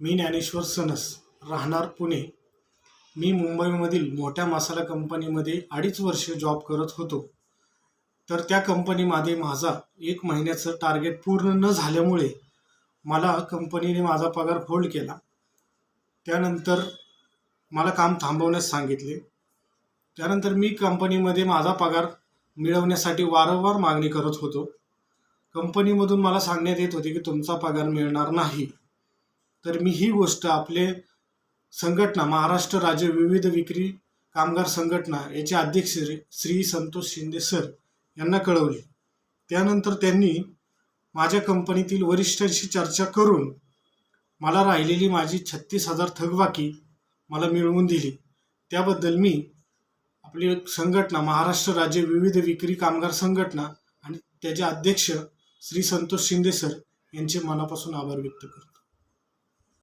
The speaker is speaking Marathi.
मी ज्ञानेश्वर सनस राहणार पुणे. मी मुंबईमधील मोठ्या मसाला कंपनीमध्ये अडीच वर्ष जॉब करत होतो. तर त्या कंपनीमध्ये माझा एक महिन्याचं टार्गेट पूर्ण न झाल्यामुळे मला कंपनीने माझा पगार होल्ड केला. त्यानंतर मला काम थांबवण्यास सांगितले. त्यानंतर मी कंपनीमध्ये माझा पगार मिळवण्यासाठी वारंवार मागणी करत होतो. कंपनीमधून मला सांगण्यात येत होते की तुमचा पगार मिळणार नाही. तर मी ही गोष्ट आपले संघटना महाराष्ट्र राज्य विविध विक्री कामगार संघटना याचे अध्यक्ष श्री- संतोष शिंदे सर यांना कळवले. त्यानंतर त्यांनी माझ्या कंपनीतील वरिष्ठांशी चर्चा करून मला राहिलेली माझी छत्तीस हजार थकबाकी मला मिळवून दिली. त्याबद्दल मी आपली संघटना महाराष्ट्र राज्य विविध विक्री कामगार संघटना आणि त्याचे अध्यक्ष श्री संतोष शिंदे सर यांचे मनापासून आभार व्यक्त करतो.